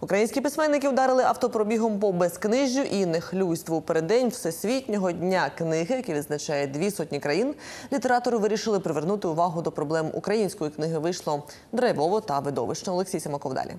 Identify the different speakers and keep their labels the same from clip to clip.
Speaker 1: Українські письменники вдарили автопробігом по безкнижжю і нехлюйству. Переддень Всесвітнього дня книги, який відзначає дві сотні країн, літератори вирішили привернути увагу до проблем української книги. Вийшло драйвово та видовищно. Олексій Симаков далі.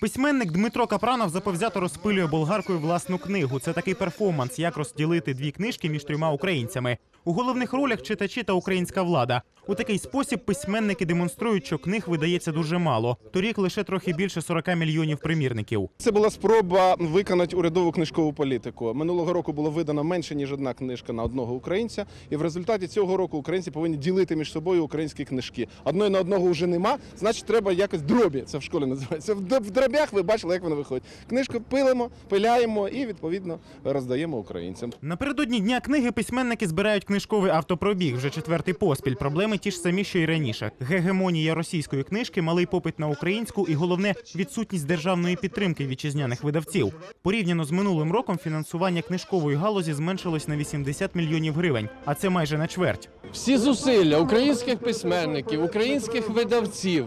Speaker 2: Письменник Дмитро Капранов заповзято розпилює болгаркою власну книгу. Це такий перформанс, як розділити дві книжки між трьома українцями. У головних ролях читачі та українська влада. У такий спосіб письменники демонструють, що книг видається дуже мало. Торік лише трохи більше 40 мільйонів примірників.
Speaker 3: Це була спроба виконати урядову книжкову політику. Минулого року було видано менше ніж одна книжка на одного українця, і в результаті цього року українці повинні ділити між собою українські книжки. Одної на одного вже нема, значить, треба якось дробі. Це в школі називається. В д- ви бачили, як воно виходить. Книжку пилимо, пиляємо і відповідно роздаємо українцям.
Speaker 2: Напередодні дня книги письменники збирають книжковий автопробіг вже четвертий поспіль. Проблеми ті ж самі, що й раніше. Гегемонія російської книжки, малий попит на українську і головне відсутність державної підтримки вітчизняних видавців. Порівняно з минулим роком фінансування книжкової галузі зменшилось на 80 мільйонів гривень, а це майже на чверть.
Speaker 4: Всі зусилля українських письменників, українських видавців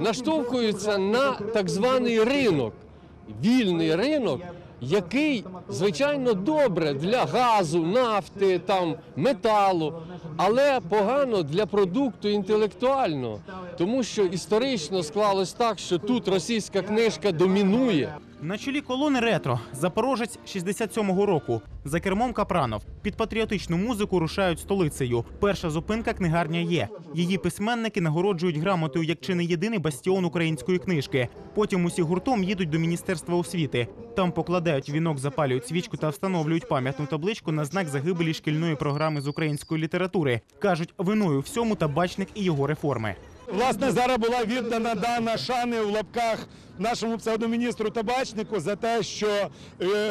Speaker 4: наштовхуються на так званий ринок, вільний ринок, який звичайно добре для газу, нафти, там металу, але погано для продукту інтелектуального, тому що історично склалось так, що тут російська книжка домінує.
Speaker 2: На чолі колони ретро Запорожець 67-го року. За кермом Капранов. Під патріотичну музику рушають столицею. Перша зупинка книгарня є. Її письменники нагороджують грамотою як чи не єдиний бастіон української книжки. Потім усі гуртом їдуть до міністерства освіти. Там покладають вінок, запалюють свічку та встановлюють пам'ятну табличку на знак загибелі шкільної програми з української літератури. кажуть, виною всьому табачник і його реформи.
Speaker 5: Власне, зараз була віддана дана шани в лапках нашому псевдоміністру табачнику за те, що е,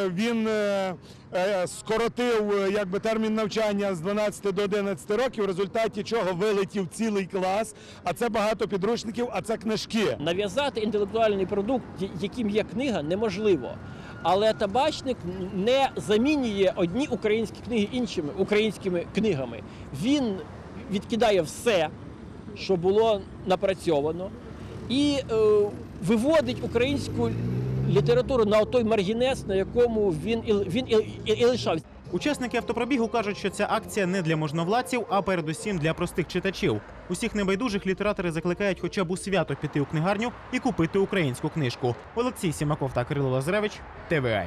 Speaker 5: він е, е, скоротив якби термін навчання з 12 до 11 років, в результаті чого вилетів цілий клас. А це багато підручників, а це книжки.
Speaker 6: Нав'язати інтелектуальний продукт, яким є книга, неможливо. Але табачник не замінює одні українські книги іншими українськими книгами. Він відкидає все, що було напрацьовано, і е, виводить українську літературу на той маргінес, на якому він і, він і, і, і лишався.
Speaker 2: Учасники автопробігу кажуть, що ця акція не для можновладців, а передусім для простих читачів. Усіх небайдужих літератори закликають хоча б у свято піти у книгарню і купити українську книжку. Олексій Сімаков та Кирило Лазаревич, ТВА.